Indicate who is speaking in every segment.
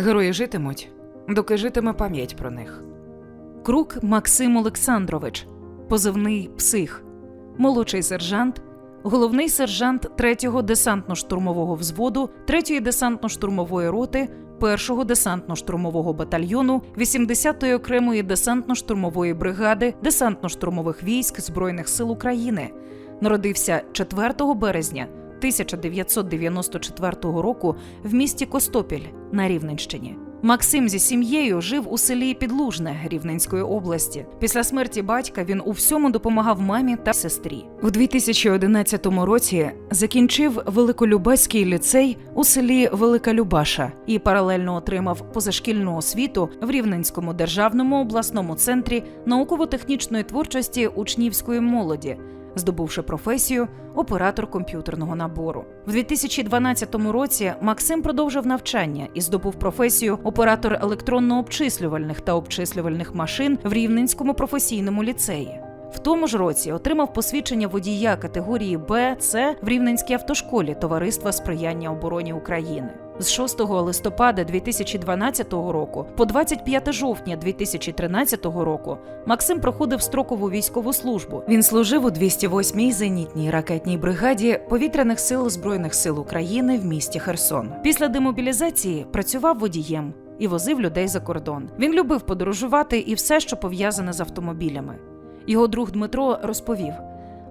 Speaker 1: Герої житимуть, доки житиме пам'ять про них.
Speaker 2: Крук Максим Олександрович, позивний псих, молодший сержант, головний сержант 3-го десантно-штурмового взводу 3-ї десантно-штурмової роти 1-го десантно-штурмового батальйону 80-ї окремої десантно-штурмової бригади десантно-штурмових військ Збройних сил України. Народився 4 березня 1994 року в місті Костопіль на Рівненщині. Максим зі сім'єю жив у селі Підлужне Рівненської області. Після смерті батька він у всьому допомагав мамі та сестрі. У 2011 році закінчив Великолюбецький ліцей у селі Велика Любаша і паралельно отримав позашкільну освіту в Рівненському державному обласному центрі науково-технічної творчості учнівської молоді здобувши професію оператор комп'ютерного набору. В 2012 році Максим продовжив навчання і здобув професію оператор електронно-обчислювальних та обчислювальних машин в Рівненському професійному ліцеї. В тому ж році отримав посвідчення водія категорії Б, С в Рівненській автошколі Товариства сприяння обороні України. З 6 листопада 2012 року по 25 жовтня 2013 року Максим проходив строкову військову службу. Він служив у 208-й зенітній ракетній бригаді повітряних сил Збройних сил України в місті Херсон. Після демобілізації працював водієм і возив людей за кордон. Він любив подорожувати і все, що пов'язане з автомобілями. Його друг Дмитро розповів.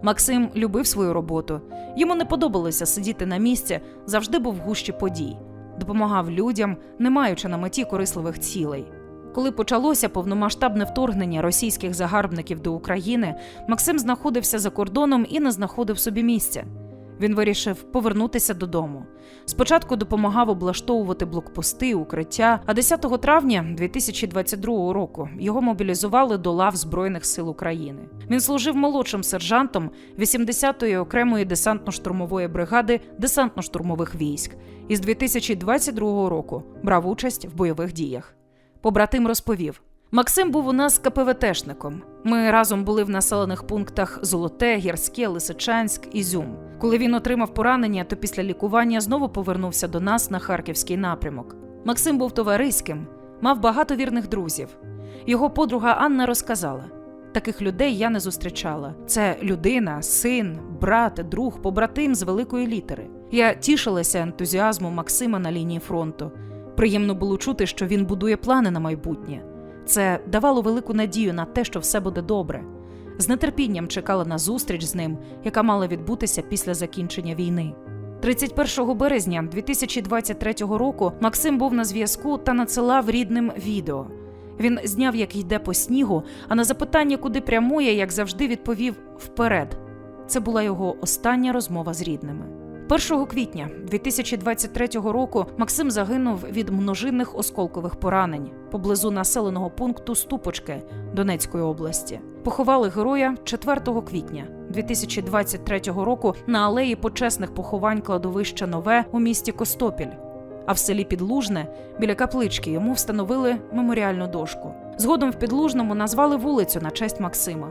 Speaker 2: Максим любив свою роботу. Йому не подобалося сидіти на місці, завжди був в гущі подій, допомагав людям, не маючи на меті корисливих цілей. Коли почалося повномасштабне вторгнення російських загарбників до України, Максим знаходився за кордоном і не знаходив собі місця. Він вирішив повернутися додому. Спочатку допомагав облаштовувати блокпости, укриття. А 10 травня 2022 року його мобілізували до лав Збройних сил України. Він служив молодшим сержантом 80-ї окремої десантно-штурмової бригади десантно-штурмових військ і з 2022 року брав участь в бойових діях. Побратим розповів. Максим був у нас КПВТшником. Ми разом були в населених пунктах Золоте, Гірське, Лисичанськ, Ізюм. Коли він отримав поранення, то після лікування знову повернувся до нас на харківський напрямок. Максим був товариським, мав багато вірних друзів. Його подруга Анна розказала: таких людей я не зустрічала. Це людина, син, брат, друг, побратим з великої літери. Я тішилася ентузіазму Максима на лінії фронту. Приємно було чути, що він будує плани на майбутнє. Це давало велику надію на те, що все буде добре. З нетерпінням чекала на зустріч з ним, яка мала відбутися після закінчення війни. 31 березня 2023 року Максим був на зв'язку та надсилав рідним відео. Він зняв, як йде по снігу, а на запитання, куди прямує, як завжди, відповів вперед. Це була його остання розмова з рідними. 1 квітня 2023 року Максим загинув від множинних осколкових поранень поблизу населеного пункту Ступочки Донецької області. Поховали героя 4 квітня 2023 року на алеї почесних поховань кладовища Нове у місті Костопіль. А в селі Підлужне біля каплички йому встановили меморіальну дошку. Згодом в Підлужному назвали вулицю на честь Максима.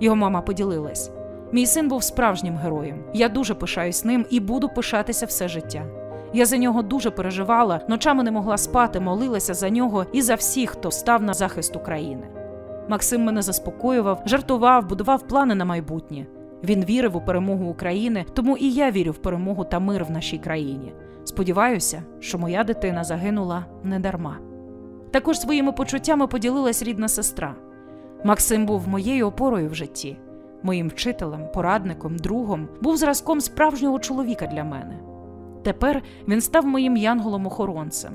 Speaker 2: Його мама поділилась. Мій син був справжнім героєм. Я дуже пишаюсь ним і буду пишатися все життя. Я за нього дуже переживала, ночами не могла спати, молилася за нього і за всіх, хто став на захист України. Максим мене заспокоював, жартував, будував плани на майбутнє. Він вірив у перемогу України, тому і я вірю в перемогу та мир в нашій країні. Сподіваюся, що моя дитина загинула не дарма. Також своїми почуттями поділилась рідна сестра. Максим був моєю опорою в житті моїм вчителем, порадником, другом, був зразком справжнього чоловіка для мене. Тепер він став моїм янголом-охоронцем.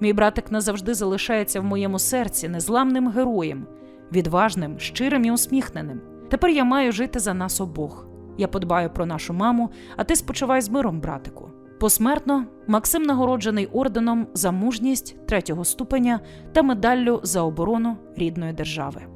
Speaker 2: Мій братик назавжди залишається в моєму серці незламним героєм, відважним, щирим і усміхненим. Тепер я маю жити за нас обох. Я подбаю про нашу маму, а ти спочивай з миром, братику. Посмертно Максим нагороджений орденом за мужність третього ступеня та медаллю за оборону рідної держави.